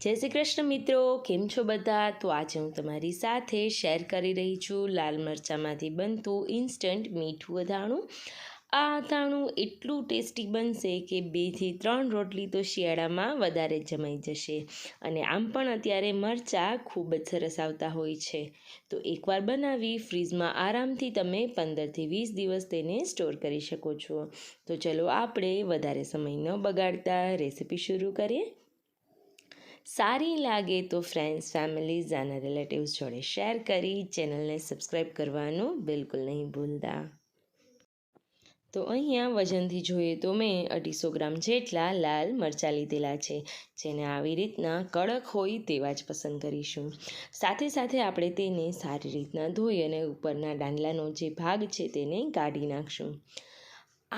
જય શ્રી કૃષ્ણ મિત્રો, કેમ છો બધા? તો આજે હું તમારી સાથે શેર કરી રહી છું લાલ મરચાંમાંથી બનતું ઇન્સ્ટન્ટ મીઠું અથાણું આ અથાણું એટલું ટેસ્ટી બનશે કે બેથી ત્રણ રોટલી તો શિયાળામાં વધારે જમાઈ જશે. અને આમ પણ અત્યારે મરચાં ખૂબ જ સરસ આવતા હોય છે. તો એકવાર બનાવી ફ્રીજમાં આરામથી તમે પંદરથી વીસ દિવસ તેને સ્ટોર કરી શકો છો. તો ચલો આપણે વધારે સમય ન બગાડતા રેસીપી શરૂ કરીએ. સારી લાગે તો ફ્રેન્ડ્સ ફેમિલીઝ અને રિલેટિવ્સ જોડે શેર કરી ચેનલને સબસ્ક્રાઈબ કરવાનું બિલકુલ નહીં ભૂલતા. તો અહીંયા વજનથી જોઈએ તો મેં અઢીસો ગ્રામ જેટલા લાલ મરચાં લીધેલા છે, જેને આવી રીતના કડક હોય તેવા જ પસંદ કરીશું. સાથે સાથે આપણે તેને સારી રીતના ધોઈ અને ઉપરના દાંડલાનો જે ભાગ છે તેને કાઢી નાખશું.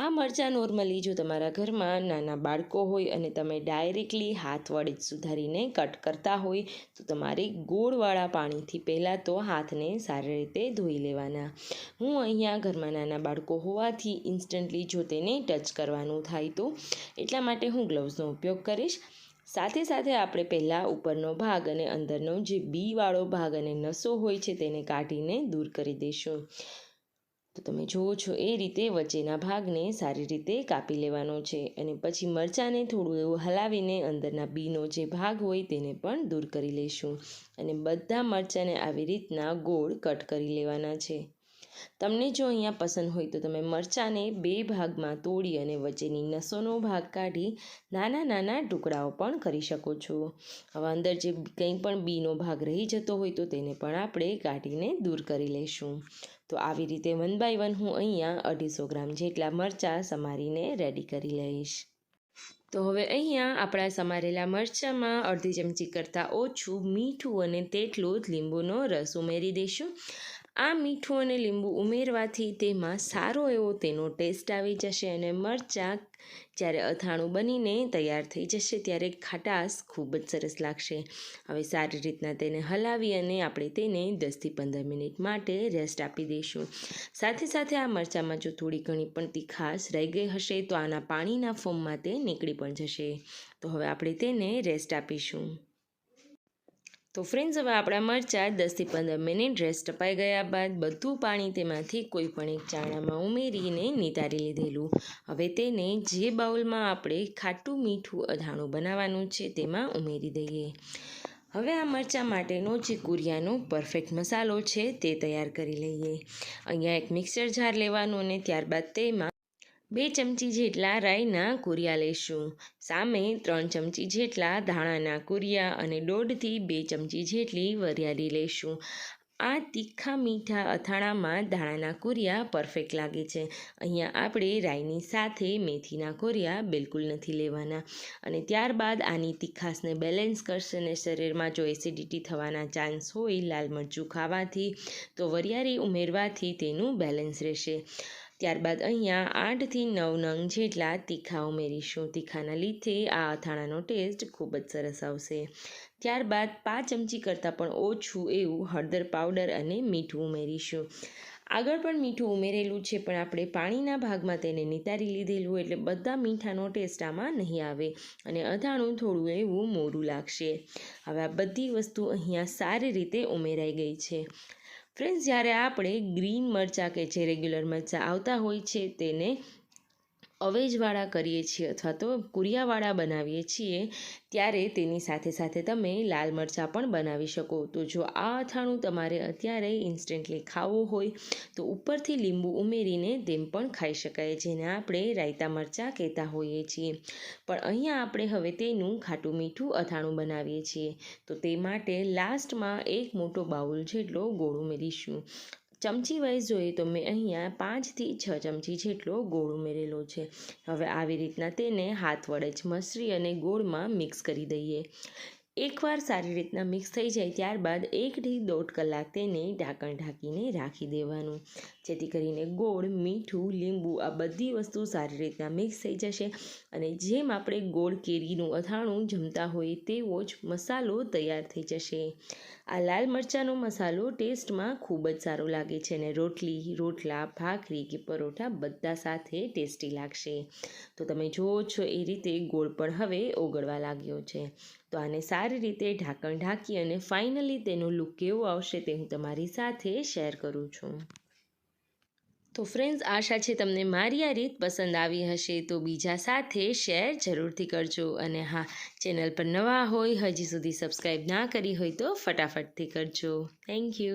આ મરચાં નોર્મલી જો તમારા ઘરમાં નાના બાળકો હોય અને તમે ડાયરેક્ટલી હાથ વડે જ સુધારીને કટ કરતા હોય, તો તમારે ગોળવાળા પાણીથી પહેલાં તો હાથને સારી રીતે ધોઈ લેવાના. હું અહીંયા ઘરમાં નાના બાળકો હોવાથી ઇન્સ્ટન્ટલી જો તેને ટચ કરવાનું થાય તો, એટલા માટે હું ગ્લવ્સનો ઉપયોગ કરીશ. સાથે સાથે આપણે પહેલાં ઉપરનો ભાગ અને અંદરનો જે બીવાળો ભાગ અને નસો હોય છે તેને કાઢીને દૂર કરી દઈશું. તો તમે જુઓ છો, એ રીતે વચ્ચેના ભાગને સારી રીતે કાપી લેવાનો છે અને પછી મરચાંને થોડું એવું હલાવીને અંદરના બીનો જે ભાગ હોય તેને પણ દૂર કરી લઈશું અને બધા મરચાંને આવી રીતના ગોળ કટ કરી લેવાના છે. તમને જો અહીંયા પસંદ હોય તો તમે મરચાંને બે ભાગમાં તોડી અને વચ્ચેની નસોનો ભાગ કાઢી નાના નાના ટુકડાઓ પણ કરી શકો છો. હવે અંદર જે કંઈ પણ બીનો ભાગ રહી જતો હોય તો તેને પણ આપણે કાઢીને દૂર કરી લઈશું. તો આવી રીતે વન બાય વન હું અહીંયા અઢીસો ગ્રામ જેટલા મરચાં સમારીને રેડી કરી લઈશ. તો હવે અહીંયા આપણા સમારેલા મરચાંમાં અડધી ચમચી કરતાં ઓછું મીઠું અને તેટલું જ લીંબુનો રસ ઉમેરી દઈશું. આ મીઠું અને લીંબુ ઉમેરવાથી તેમાં સારો એવો તેનો ટેસ્ટ આવી જશે અને મરચાં જ્યારે અથાણું બનીને તૈયાર થઈ જશે ત્યારે ખટાશ ખૂબ જ સરસ લાગશે. હવે સારી રીતના તેને હલાવી અને આપણે તેને દસથી પંદર મિનિટ માટે રેસ્ટ આપી દઈશું. સાથે સાથે આ મરચાંમાં જો થોડી ઘણી પણ તીખાશ રહી ગઈ હશે તો આના પાણીના ફોર્મમાં તે નીકળી પણ જશે. તો હવે આપણે તેને રેસ્ટ આપીશું. તો ફ્રેન્ડ્સ, હવે આપણા મરચાં દસથી પંદર મિનિટ રેસ્ટ અપાઈ ગયા બાદ બધું પાણી તેમાંથી કોઈ પણ એક ચાણામાં ઉમેરીને નિતારી લીધેલું. હવે તેને જે બાઉલમાં આપણે ખાટું મીઠું અધાણું બનાવવાનું છે તેમાં ઉમેરી દઈએ. હવે આ મરચાં માટેનો જે કુરિયાનો પરફેક્ટ મસાલો છે તે તૈયાર કરી લઈએ. અહીંયા એક મિક્સર જાર લેવાનું અને ત્યારબાદ તેમાં બે ચમચી જેટલા રાઈના કુરિયા લઈશું. સામે ત્રણ ચમચી જેટલા ધાણાના કુરિયા અને દોઢથી બે ચમચી જેટલી વરિયાળી લઈશું. આ તીખા મીઠા અથાણામાં ધાણાના કુરિયા પરફેક્ટ લાગે છે. અહીંયા આપણે રાઈની સાથે મેથીના કોરિયા બિલકુલ નથી લેવાના. અને ત્યારબાદ આની તીખાશને બેલેન્સ કરશે અને શરીરમાં જો એસિડિટી થવાના ચાન્સ હોય લાલ મરચું ખાવાથી, તો વરિયાળી ઉમેરવાથી તેનું બેલેન્સ રહેશે. ત્યારબાદ અહીંયા આઠથી નવ નંગ જેટલા તીખા ઉમેરીશું. તીખાના લીધે આ અથાણાનો ટેસ્ટ ખૂબ જ સરસ આવશે. ત્યારબાદ પાંચ ચમચી કરતાં પણ ઓછું એવું હળદર પાવડર અને મીઠું ઉમેરીશું. આગળ પણ મીઠું ઉમેરેલું છે, પણ આપણે પાણીના ભાગમાં તેને નિતારી લીધેલું એટલે બધા મીઠાનો ટેસ્ટ આમાં નહીં આવે અને અથાણું થોડું એવું મોડું લાગશે. હવે આ બધી વસ્તુ અહીંયા સારી રીતે ઉમેરાઈ ગઈ છે. ફ્રેન્ડ્સ જ્યારે આપણે ગ્રીન મરચાં કે જે રેગ્યુલર મરચાં આવતા હોય છે તેને અવેજવાળા કરીએ છીએ અથવા તો કુરિયાવાળા બનાવીએ છીએ, ત્યારે તેની સાથે સાથે તમે લાલ મરચાં પણ બનાવી શકો. તો જો આ અથાણું તમારે અત્યારે ઇન્સ્ટન્ટલી ખાવું હોય, તો ઉપરથી લીંબુ ઉમેરીને તેમ પણ ખાઈ શકાય, જેને આપણે રાયતા મરચાં કહેતા હોઈએ છીએ. પણ અહીંયા આપણે હવે તેનું ખાટું મીઠું અથાણું બનાવીએ છીએ. તો તે માટે લાસ્ટમાં એક મોટો બાઉલ જેટલો ગોળ ઉમેરીશું. ચમચી વાઇઝ જોઈએ તો મેં અહીંયા પાંચથી છ ચમચી જેટલો ગોળ ઉમેરેલો છે. હવે આવી રીતના તેને હાથ વડે જ મસરી અને ગોળમાં મિક્સ કરી દઈએ. એકવાર સારી રીતના મિક્સ થઈ જાય ત્યારબાદ એકથી દોઢ કલાક તેને ઢાંકણ ઢાંકીને રાખી દેવાનું. જેથી કરીને ગોળ, મીઠું, લીંબુ આ બધી વસ્તુ સારી રીતના મિક્સ થઈ જશે અને જેમ આપણે ગોળ, કેરીનું અથાણું જમતા હોઈએ તેવો જ મસાલો તૈયાર થઈ જશે. આ લાલ મરચાંનો મસાલો ટેસ્ટમાં ખૂબ જ સારો લાગે છે અને રોટલી, રોટલા, ભાખરી કે પરોઠા બધા સાથે ટેસ્ટી લાગશે. તો તમે જુઓ છો એ રીતે ગોળ પણ હવે ઓગળવા લાગ્યો છે. તો આને સારી રીતે ઢાંકણ ઢાંકી અને ફાઇનલી તેનો લુક કેવો આવશે તે હું તમારી સાથે શેર કરું છું. તો ફ્રેન્ડ્સ આશા છે તમને મારી આ રીત પસંદ આવી હશે. તો બીજા સાથે શેર જરૂરથી કરજો. અને હા ચેનલ પર નવા હોય, હજી સુધી સબસ્ક્રાઈબ ના કરી હોય તો ફટાફટથી કરજો. Thank you